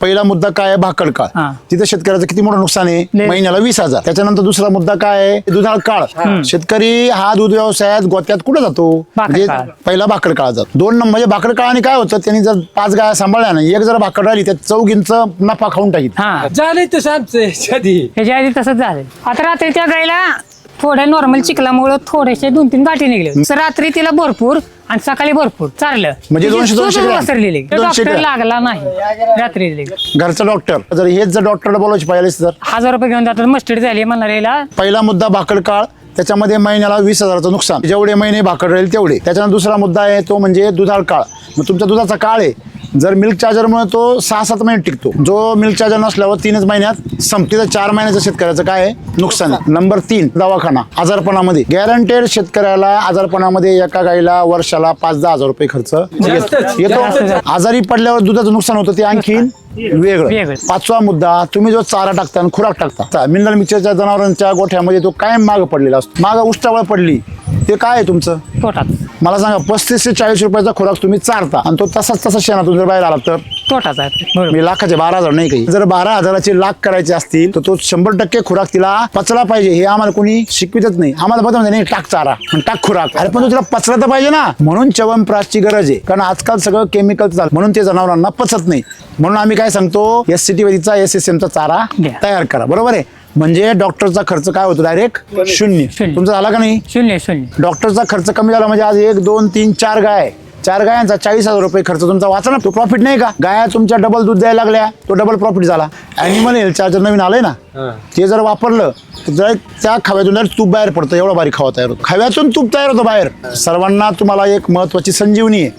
पहिला मुद्दा काय आहे? भाकड काळ. हा. तिथे शेतकऱ्याचं किती मोठं नुकसान आहे. महिन्याला वीस हजार. त्याच्यानंतर दुसरा मुद्दा काय आहे? दुधाळ काळ. शेतकरी हा दूध व्यवसायात गोत्यात कुठे जातो? भाकड म्हणजे काळ. पहिला भाकड काळ जातो. दोन नंबर म्हणजे भाकड काळाने काय होतं? त्यांनी जर पाच गाया सांभाळल्या ना एक जर भाकड राहिली त्या चौघींच नफा खाऊन टाकीत. हा. झालंय तसं आमचं आधी तसंच झालं आता रात्री त्या गायला थोड्या नॉर्मल चिखलामुळं थोडेसे दोन तीन गाठी निघले तर रात्री तिला भरपूर आणि सकाळी भरपूर चारलं. म्हणजे दोनशे- दोनशे ग्रॅम? दोनशे डॉक्टर ग्रॅम? लागला नाही रात्री. घरचा डॉक्टर जर हेच जर डॉक्टरला बोलायचे पाहिजे तर? हजार रुपये घेऊन जातात मस्टडी झाली म्हणणार याला पहिला मुद्दा भाकड काळ त्याच्यामध्ये महिन्याला वीस हजाराचं नुकसान. जेवढे महिने भाकड राहील तेवढे. त्याच्यानंतर दुसरा मुद्दा आहे तो म्हणजे दुधाळ काळ. मग तुमच्या दुधाचा काळ आहे. जर मिल्क चार्जरमुळे तो सहा सात महिने टिकतो. जो मिल्क चार्जर नसल्यावर तीनच महिन्यात संपती. तर चार महिन्याचं शेतकऱ्याचं काय आहे? नुकसान आहे. नंबर तीन दवाखाना. आजारपणामध्ये. गॅरंटेड शेतकऱ्याला आजारपणामध्ये एका गाईला वर्षाला पाच दहा हजार रुपये खर्च येत- आजारी पडल्यावर दुधाचं नुकसान होतं ते आणखीन वेगळं. पाचवा मुद्दा तुम्ही जो चारा टाकता आणि खुराक टाकता मिनरल मिक्सरच्या जनावरांच्या गोठ्यामध्ये तो कायम माग पडलेला असतो? माग उष्टावळ पडली. ते काय आहे तुमचं? मला सांगा पस्तीस ते चाळीस रुपयाचा खुराक तुम्ही चारता आणि तो तसाच तसा शेणातून जर बाहेर आला तर? तोटाच आहे. बरोबर. मी लाखाचे बारा हजार नाही काही. जर बारा हजाराचे लाख करायचे असतील तर तो शंभर टक्के खुराक तिला पचला पाहिजे. हे आम्हाला कोणी शिकवितच नाही. आम्हाला बघा म्हणजे नाही टाक चारा. आणि टाक खुराक. अरे पण तो तिला पचला तर पाहिजे ना. म्हणून च्यवनप्राशची गरज आहे. कारण आजकाल सगळं केमिकल झालं. म्हणून ते जनावरांना पचत नाही. म्हणून आम्ही काय सांगतो एस सी टी वैदिकचा एस एस एमचा चारा द्या. तयार करा. बरोबर आहे? म्हणजे डॉक्टरचा खर्च काय होतो डायरेक्ट शून्य. शून्य. तुमचा झाला का नाही? शून्य शून्य. डॉक्टरचा खर्च कमी झाला म्हणजे आज एक दोन तीन चार गाय. चार गायांचा चाळीस हजार रुपये खर्च तुमचा वाचा ना? तो प्रॉफिट नाही का? गाया तुमच्या डबल दूध द्यायला लागल्या तो डबल प्रॉफिट झाला. अॅनिमल हेल्थ चार्जर नवीन आलंय ना? ते जर वापरलं तर direct त्या खव्यातून direct तूप बाहेर पडतं. एवढा बारीक खवा तयार होतो. खव्यातून तूप तयार होतं बाहेर. सर्वांना तुम्हाला एक महत्वाची संजीवनी आहे.